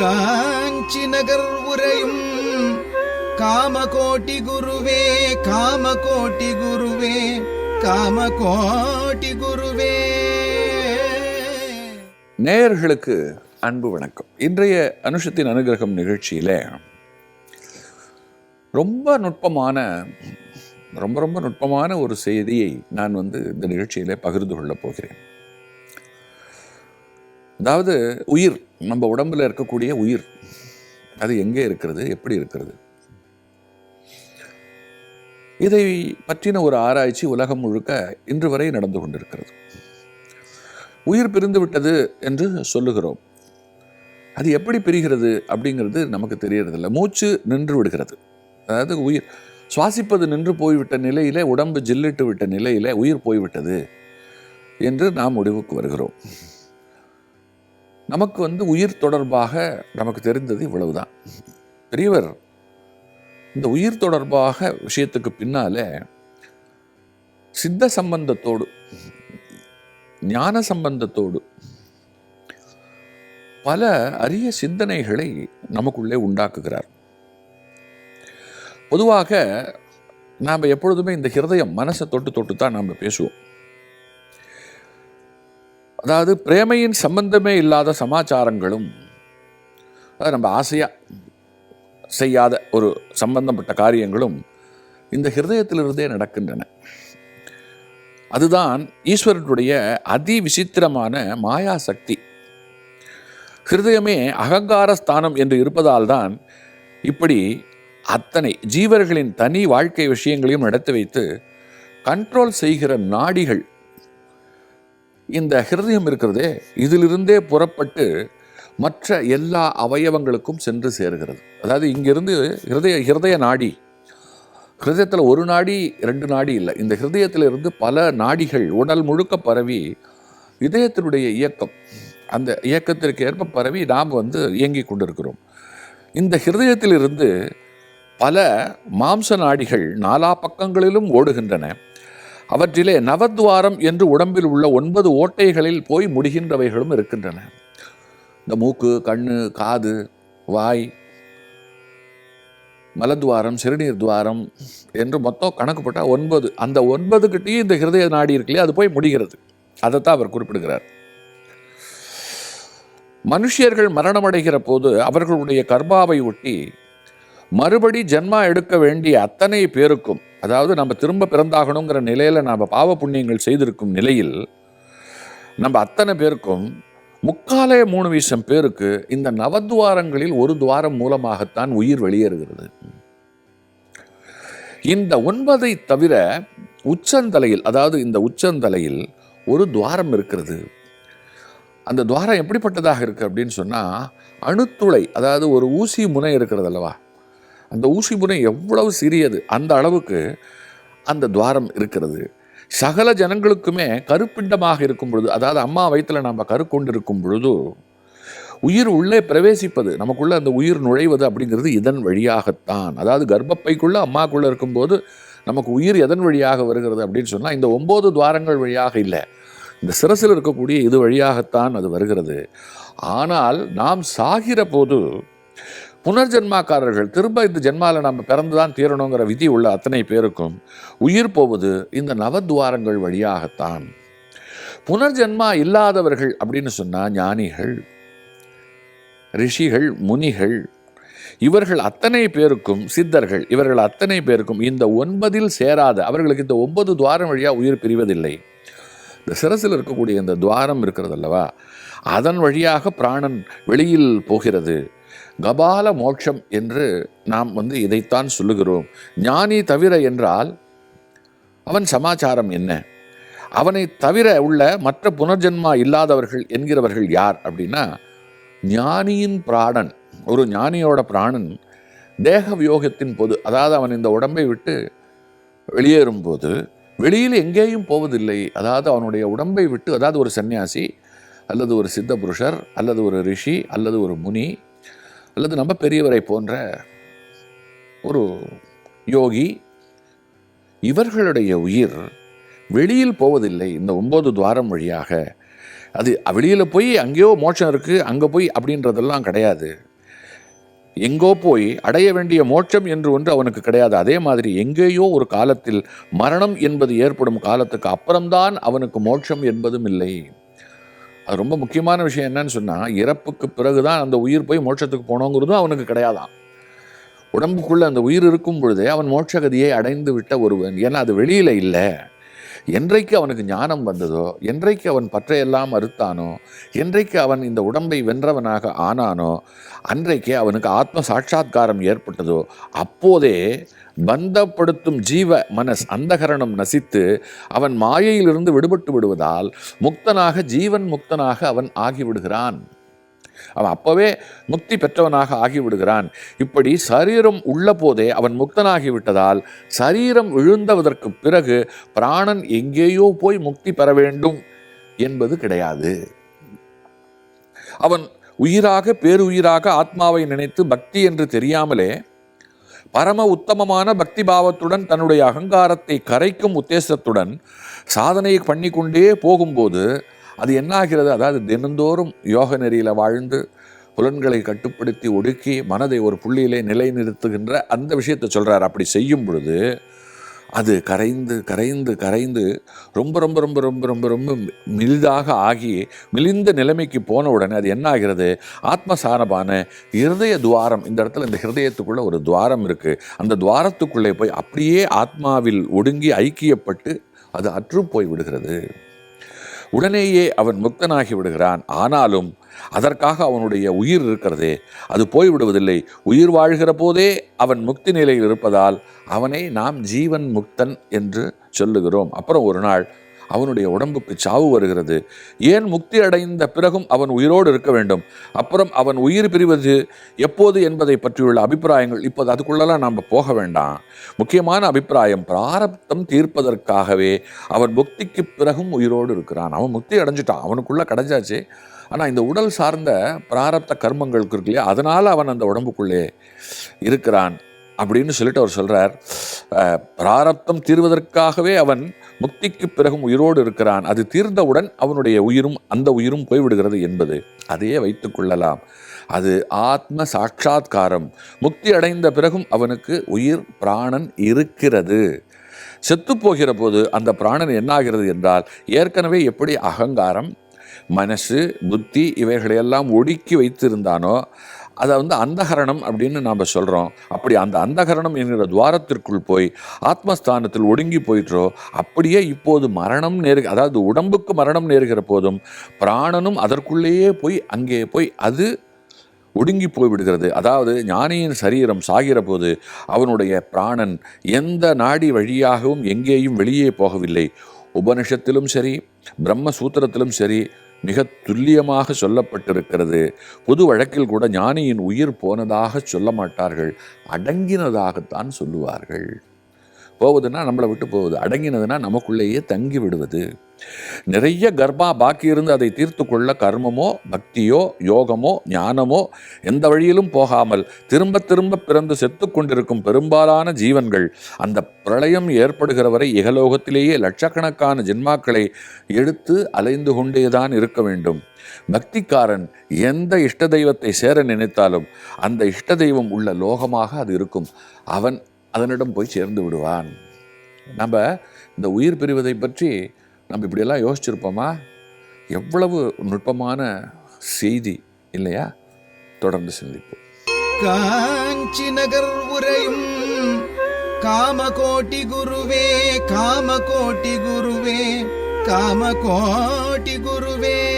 காஞ்சி நகர் உரையும் காமகோட்டி குருவே காமகோட்டி குருவே காமகோட்டி குருவே. நேயர்களுக்கு அன்பு வணக்கம். இன்றைய அனுஷத்தின் அனுகிரகம் நிகழ்ச்சியில் ரொம்ப நுட்பமான ரொம்ப ரொம்ப நுட்பமான ஒரு செய்தியை நான் வந்து இந்த நிகழ்ச்சியில் பகிர்ந்து கொள்ளப் போகிறேன். அதாவது உயிர் நம்ம உடம்பில் இருக்கக்கூடிய உயிர். அது எங்கே இருக்கிறது எப்படி இருக்கிறது? இதை பற்றின ஒரு ஆராய்ச்சி உலகம் முழுக்க இன்று வரை நடந்து கொண்டிருக்கிறது. உயிர் பிரிந்து விட்டது என்று சொல்லுகிறோம். அது எப்படி பிரிகிறது அப்படிங்கிறது நமக்கு தெரியறதில்ல. மூச்சு நின்று விடுகிறது. அதாவது உயிர் சுவாசிப்பது நின்று போய்விட்ட நிலையிலே உடம்பு ஜில்லிட்டு விட்ட நிலையிலே உயிர் போய்விட்டது என்று நாம் முடிவுக்கு வருகிறோம். நமக்கு வந்து உயிர் தொடர்பாக நமக்கு தெரிந்தது இவ்வளவுதான். பெரியவர் இந்த உயிர் தொடர்பாக விஷயத்துக்கு பின்னாலே சித்த சம்பந்தத்தோடு ஞான சம்பந்தத்தோடு பல அரிய சிந்தனைகளை நமக்குள்ளே உண்டாக்குகிறார். பொதுவாக நாம் எப்பொழுதுமே இந்த ஹிருதயம் மனசை தொட்டு தொட்டு தான் நாம் பேசுவோம். அதாவது பிரேமையின் சம்பந்தமே இல்லாத சமாச்சாரங்களும் அதாவது நம்ம ஆசையாக செய்யாத ஒரு சம்பந்தப்பட்ட காரியங்களும் இந்த ஹிருதயத்திலிருந்தே நடக்கின்றன. அதுதான் ஈஸ்வரனுடைய அதி விசித்திரமான மாயா சக்தி ஹிருதயமே அகங்கார ஸ்தானம் என்று இருப்பதால் தான் இப்படி அத்தனை ஜீவர்களின் தனி வாழ்க்கை விஷயங்களையும் நடத்தி வைத்து கண்ட்ரோல் செய்கிற நாடிகள் இந்த ஹிருதயம் இருக்கிறதே இதிலிருந்தே புறப்பட்டு மற்ற எல்லா அவயவங்களுக்கும் சென்று சேருகிறது. அதாவது இங்கிருந்து ஹிருதய ஹிருதய நாடி ஹிருதயத்தில் ஒரு நாடி ரெண்டு நாடி இல்லை. இந்த ஹிருதயத்திலிருந்து பல நாடிகள் உடல் முழுக்க பரவி இதயத்தினுடைய இயக்கம் அந்த இயக்கத்திற்கு ஏற்ப பரவி நாம் வந்து இயங்கிக் கொண்டிருக்கிறோம். இந்த ஹிருதயத்திலிருந்து பல மாம்ச நாடிகள் நாலா பக்கங்களிலும் ஓடுகின்றன. அவற்றிலே நவத்வாரம் என்று உடம்பில் உள்ள ஒன்பது ஓட்டைகளில் போய் முடிகின்றவைகளும் இருக்கின்றன. இந்த மூக்கு கண்ணு காது வாய் மலத்வாரம் சிறுநீர் துவாரம் என்று மொத்தம் கணக்குப்பட்டால் ஒன்பது. அந்த ஒன்பதுக்கிட்டையும் இந்த ஹிருதய நாடி இருக்குல்லையே அது போய் முடிகிறது. அதைத்தான் அவர் குறிப்பிடுகிறார். மனுஷியர்கள் மரணமடைகிற போது அவர்களுடைய கர்மாவை ஒட்டி மறுபடி ஜென்மா எடுக்க வேண்டிய அத்தனை பேருக்கும் அதாவது நம்ம திரும்ப பிறந்தாகணுங்கிற நிலையில் நாம் பாவ புண்ணியங்கள் செய்திருக்கும் நிலையில் நம்ம அத்தனை பேருக்கும் முக்காலே மூணு வீசம் பேருக்கு இந்த நவத்வாரங்களில் ஒரு துவாரம் மூலமாகத்தான் உயிர் வெளியேறுகிறது. இந்த ஒன்பதை தவிர உச்சந்தலையில் அதாவது இந்த உச்சந்தலையில் ஒரு துவாரம் இருக்கிறது. அந்த துவாரம் எப்படிப்பட்டதாக இருக்குது அப்படின்னு சொன்னால் அணுத்துளை அதாவது ஒரு ஊசி முனை இருக்கிறது அல்லவா? அந்த ஊசி முனை எவ்வளவு சிறியது அந்த அளவுக்கு அந்த துவாரம் இருக்கிறது. சகல ஜனங்களுக்குமே கருப்பிண்டமாக இருக்கும் பொழுது அதாவது அம்மா வயிற்றில் நாம் கரு கொண்டிருக்கும் பொழுது உயிர் உள்ளே பிரவேசிப்பது நமக்குள்ளே அந்த உயிர் நுழைவது அப்படிங்கிறது இதன் வழியாகத்தான். அதாவது கர்ப்பப்பைக்குள்ளே அம்மாக்குள்ளே இருக்கும்போது நமக்கு உயிர் எதன் வழியாக வருகிறது அப்படின்னு சொன்னால் இந்த ஒம்பது துவாரங்கள் வழியாக இல்லை. இந்த சிரசில் இருக்கக்கூடிய இது வழியாகத்தான் அது வருகிறது. ஆனால் நாம் சாகிற போது புனர்ஜென்மாக்காரர்கள் திரும்ப இந்த ஜென்மாவில் நம்ம பிறந்து தான் தீரணுங்கிற விதி உள்ள அத்தனை பேருக்கும் உயிர் போவது இந்த நவத்வாரங்கள் வழியாகத்தான். புனர்ஜென்மா இல்லாதவர்கள் அப்படின்னு சொன்னால் ஞானிகள் ரிஷிகள் முனிகள் இவர்கள் அத்தனை பேருக்கும் சித்தர்கள் இவர்கள் அத்தனை பேருக்கும் இந்த ஒன்பதில் சேராத அவர்களுக்கு இந்த ஒன்பது துவாரம் வழியாக உயிர் பிரிவதில்லை. இந்த சிரசில் இருக்கக்கூடிய இந்த துவாரம் இருக்கிறது அல்லவா? அதன் வழியாக பிராணன் வெளியில் போகிறது. கபால மோட்சம் என்று நாம் வந்து இதைத்தான் சொல்லுகிறோம். ஞானி தவிர என்றால் அவன் சமாச்சாரம் என்ன? அவனை தவிர உள்ள மற்ற புனர்ஜென்மா இல்லாதவர்கள் என்கிறவர்கள் யார் அப்படின்னா ஞானியின் பிராணன் ஒரு ஞானியோட பிராணன் தேக வியோகத்தின் போது அதாவது அவன் இந்த உடம்பை விட்டு வெளியேறும்போது வெளியில் எங்கேயும் போவதில்லை. அதாவது அவனுடைய உடம்பை விட்டு அதாவது ஒரு சன்னியாசி அல்லது ஒரு சித்த புருஷர் அல்லது ஒரு ரிஷி அல்லது ஒரு முனி அல்லது நம்ம பெரியவரை போன்ற ஒரு யோகி இவர்களுடைய உயிர் வெளியில் போவதில்லை. இந்த ஒம்பது துவாரம் வழியாக அது வெளியில் போய் அங்கேயோ மோட்சம் இருக்குது அங்கே போய் அப்படின்றதெல்லாம் கிடையாது. எங்கோ போய் அடைய வேண்டிய மோட்சம் என்று ஒன்று அவனுக்கு கிடையாது. அதே மாதிரி எங்கேயோ ஒரு காலத்தில் மரணம் என்பது ஏற்படும் காலத்துக்கு அப்புறம்தான் அவனுக்கு மோட்சம் என்பதும் இல்லை. அது ரொம்ப முக்கியமான விஷயம் என்னன்னு சொன்னால் இறப்புக்கு பிறகுதான் அந்த உயிர் போய் மோட்சத்துக்கு போனோங்கிறதும் அவனுக்கு கிடையாதான். உடம்புக்குள்ளே அந்த உயிர் இருக்கும் பொழுதே அவன் மோட்சகதியை அடைந்து விட்ட ஒருவன். ஏன்னா அது வெளியில் இல்லை. என்றைக்கு அவனுக்கு ஞானம் வந்ததோ என்றைக்கு அவன் பற்றையெல்லாம் அறுத்தானோ என்றைக்கு அவன் இந்த உடம்பை வென்றவனாக ஆனானோ அன்றைக்கே அவனுக்கு ஆத்ம சாட்சா்காரம் ஏற்பட்டதோ அப்போதே பந்தப்படுத்தும் ஜீவ மனஸ் அந்தகரணம் நசித்து அவன் மாயையிலிருந்து விடுபட்டு விடுவதால் முக்தனாக ஜீவன் முக்தனாக அவன் ஆகிவிடுகிறான். அவன் அப்பவே முக்தி பெற்றவனாக ஆகிவிடுகிறான். இப்படி சரீரம் உள்ள போதே அவன் முக்தனாகி விட்டதால் சரீரம் விழுந்தவதற்கு பிறகு பிராணன் எங்கேயோ போய் முக்தி பெற வேண்டும் என்பது கிடையாது. அவன் உயிராக பேருயிராக ஆத்மாவை நினைத்து பக்தி என்று தெரியாமலே பரம உத்தமமான பக்தி பாவத்துடன் தன்னுடைய அகங்காரத்தை கரைக்கும் உத்தேசத்துடன் சாதனையை பண்ணிக்கொண்டே போகும்போது அது என்ன ஆகிறது? அதாவது தினந்தோறும் யோக நெறியில் வாழ்ந்து புலன்களை கட்டுப்படுத்தி ஒடுக்கி மனதை ஒரு புள்ளியிலே நிலைநிறுத்துகின்ற அந்த விஷயத்தை சொல்கிறார் அப்படி செய்யும் பொழுது அது கரைந்து கரைந்து கரைந்து ரொம்ப ரொம்ப ரொம்ப ரொம்ப ரொம்ப ரொம்ப மெலிதாக ஆகி மெலிந்த நிலைமைக்கு போன உடனே அது என்ன ஆகிறது? ஆத்மசாரமான இருதய துவாரம். இந்த இடத்துல இந்த ஹிருதயத்துக்குள்ளே ஒரு துவாரம் இருக்குது அந்த துவாரத்துக்குள்ளே போய் அப்படியே ஆத்மாவில் ஒடுங்கி ஐக்கியப்பட்டு அது அற்று போய் விடுகிறது. உடனேயே அவன் முக்தனாகி விடுகிறான். ஆனாலும் அதற்காக அவனுடைய உயிர் இருக்கிறதே. அது போய்விடுவதில்லை. உயிர் வாழ்கிற போதே அவன் முக்தி நிலையில் இருப்பதால் அவனை நாம் ஜீவன் முக்தன் என்று சொல்லுகிறோம். அப்புறம் ஒரு நாள் அவனுடைய உடம்புக்கு சாவு வருகிறது. ஏன் முக்தி அடைந்த பிறகும் அவன் உயிரோடு இருக்க வேண்டும்? அப்புறம் அவன் உயிர் பிரிவது எப்போது என்பதை பற்றியுள்ள அபிப்பிராயங்கள் இப்போது அதுக்குள்ளெல்லாம் நாம் போக வேண்டாம். முக்கியமான அபிப்பிராயம் பிராரப்தம் தீர்ப்பதற்காகவே அவன் முக்திக்கு பிறகும் உயிரோடு இருக்கிறான். அவன் முக்தி அடைஞ்சிட்டான். அவனுக்குள்ளே கிடைச்சாச்சு ஆனால் இந்த உடல் சார்ந்த பிராரப்த கர்மங்களுக்கு இருக்கு இல்லையா? அதனால் அவன் அந்த உடம்புக்குள்ளே இருக்கிறான். அப்படின்னு சொல்லிட்டு அவர் சொல்கிறார் பிராரப்தம் தீர்வதற்காகவே அவன் முக்திக்கு பிறகும் உயிரோடு இருக்கிறான். அது தீர்ந்தவுடன் அவனுடைய உயிரும் அந்த உயிரும் போய்விடுகிறது என்பது. அதையே வைத்துக் கொள்ளலாம். அது ஆத்ம சாட்சா்காரம் முக்தி அடைந்த பிறகும் அவனுக்கு உயிர் பிராணன் இருக்கிறது. செத்து போகிற போது அந்த பிராணன் என்னாகிறது என்றால் ஏற்கனவே எப்படி அகங்காரம் மனசு புத்தி இவைகளையெல்லாம் ஒடுக்கி வைத்திருந்தானோ அதை வந்து அந்தகரணம் அப்படின்னு நாம் சொல்கிறோம் அப்படி அந்த அந்தகரணம் என்கிற துவாரத்திற்குள் போய் ஆத்மஸ்தானத்தில் ஒடுங்கி போயிற்றோ அப்படியே இப்போது மரணம் நேரு அதாவது உடம்புக்கு மரணம் நேருகிற போதும் பிராணனும் அதற்குள்ளேயே போய் அங்கே போய் அது ஒடுங்கி போய்விடுகிறது. அதாவது ஞானியின் சரீரம் சாகிற போது அவனுடைய பிராணன் எந்த நாடி வழியாகவும் எங்கேயும் வெளியே போகவில்லை. உபனிஷத்திலும் சரி பிரம்மசூத்திரத்திலும் சரி மிக துல்லியமாக சொல்லப்பட்டிருக்கிறது. பொது வழக்கில் கூட ஞானியின் உயிர் போனதாக சொல்ல மாட்டார்கள். அடங்கினதாகத்தான் சொல்லுவார்கள். போகுதுன்னா நம்மளை விட்டு போகுது. அடங்கினதுன்னா நமக்குள்ளேயே தங்கி விடுவது. நிறைய கர்ப்பா பாக்கி இருந்து அதை தீர்த்து கொள்ள கர்மமோ பக்தியோ யோகமோ ஞானமோ எந்த வழியிலும் போகாமல் திரும்ப திரும்ப பிறந்து செத்து கொண்டிருக்கும் பெரும்பாலான ஜீவன்கள் அந்த பிரளயம் ஏற்படுகிற வரை இகலோகத்திலேயே லட்சக்கணக்கான ஜென்மாக்களை எடுத்து அலைந்து கொண்டேதான் இருக்க வேண்டும். பக்திக்காரன் எந்த இஷ்ட தெய்வத்தை சேர நினைத்தாலும் அந்த இஷ்ட தெய்வம் உள்ள லோகமாக அது இருக்கும். அவன் அதனிடம் போய் சேர்ந்து விடுவான். நம்ம இந்த உயிர் பிரிவதை பற்றி நம்ம இப்படியெல்லாம் யோசிச்சிருப்போமா? எவ்வளவு நுட்பமான செய்தி இல்லையா? தொடர்ந்து சிந்திப்போம். காஞ்சி நகர் உரையும் காமகோட்டி குருவே காமகோட்டி குருவே காமகோட்டி குருவே.